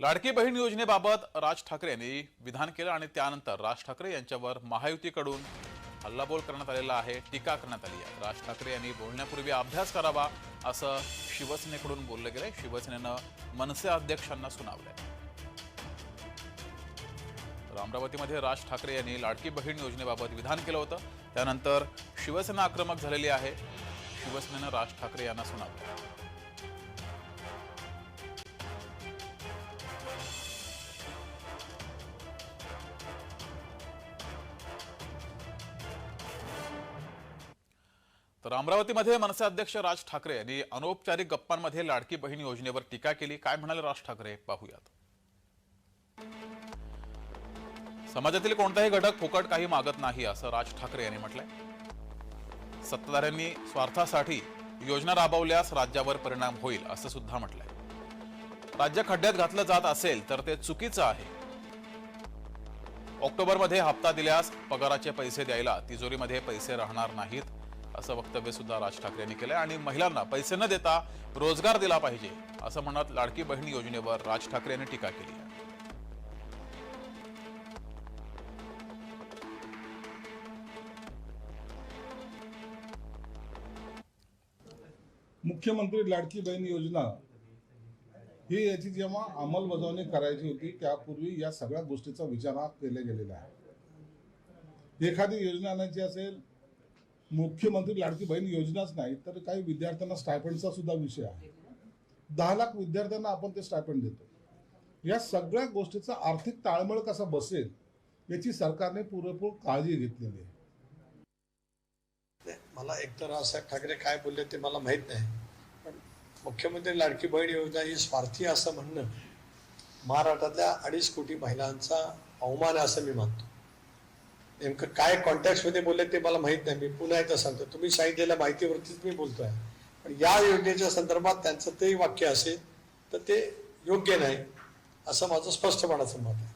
लाडकी बहीण योजनेबाबत राज ठाकरे यांनी विधान केलं आणि त्यानंतर राज ठाकरे यांच्यावर महायुतीकडून हल्लाबोल करण्यात आलेला आहे टीका करण्यात आली आहे. राज ठाकरे यांनी बोलण्यापूर्वी अभ्यास करावा असं शिवसेनेकडून बोललं गेलंय. शिवसेनेनं मनसे अध्यक्षांना सुनावलंय. तर अमरावतीमध्ये राज ठाकरे यांनी लाडकी बहीण योजनेबाबत विधान केलं होतं. त्यानंतर शिवसेना आक्रमक झालेली आहे. शिवसेनेनं राज ठाकरे यांना सुनावलं तर अमरावतीमध्ये मनसे अध्यक्ष राज ठाकरे यांनी अनौपचारिक गप्पांमध्ये लाडकी बहीण योजनेवर टीका केली. काय म्हणाले राज ठाकरे? पाहूयात. समाजातील कोणताही घटक फुकट काही मागत नाही असं राज ठाकरे यांनी म्हटलंय. सत्ताधाऱ्यांनी स्वार्थासाठी योजना राबवल्यास राज्यावर परिणाम होईल असं सुद्धा म्हटलंय. राज्य खड्ड्यात घातलं जात असेल तर ते चुकीचं आहे. ऑक्टोबरमध्ये हप्ता दिल्यास पगाराचे पैसे द्यायला तिजोरीमध्ये पैसे राहणार नाहीत. असं वक्तव्य सुद्धा राज ठाकरे यांनी केलंय. आणि महिलांना पैसे न देता रोजगार दिला पाहिजे असं म्हणत लाडकी बहीण योजनेवर राज ठाकरे यांनी टीका केली आहे. मुख्यमंत्री लाडकी बहीण योजना ही याची जेव्हा अंमलबजावणी करायची होती त्यापूर्वी या सगळ्या गोष्टीचा विचार हा केला गेलेला आहे एखादी योजना आणायची असेल मुख्यमंत्री लाडकी बहीण योजनाच नाही तर काही विद्यार्थ्यांना स्टायपंडचा सुद्धा विषय आहे. दहा लाख विद्यार्थ्यांना आपण ते स्टायपंड देतो. या सगळ्या गोष्टीचा आर्थिक ताळमेळ कसा बसेल याची सरकारने पुरेपूर काळजी घेतलेली आहे. मला एकतर रावसाहेब ठाकरे काय बोलले ते मला माहीत नाही पण मुख्यमंत्री लाडकी बहीण योजना ही स्वार्थी असं म्हणणं महाराष्ट्रातल्या अडीच कोटी महिलांचा अवमान आहे असं मी मानतो. नेमकं काय कॉन्टॅक्टमध्ये बोलले ते मला माहीत नाही. मी पुन्हा एकदा सांगतो. तुम्ही सांगितलेल्या माहितीवरतीच मी बोलतोय. पण या योजनेच्या संदर्भात त्यांचं तेही वाक्य असेल तर ते योग्य नाही असं माझं स्पष्टपणाचं मत आहे.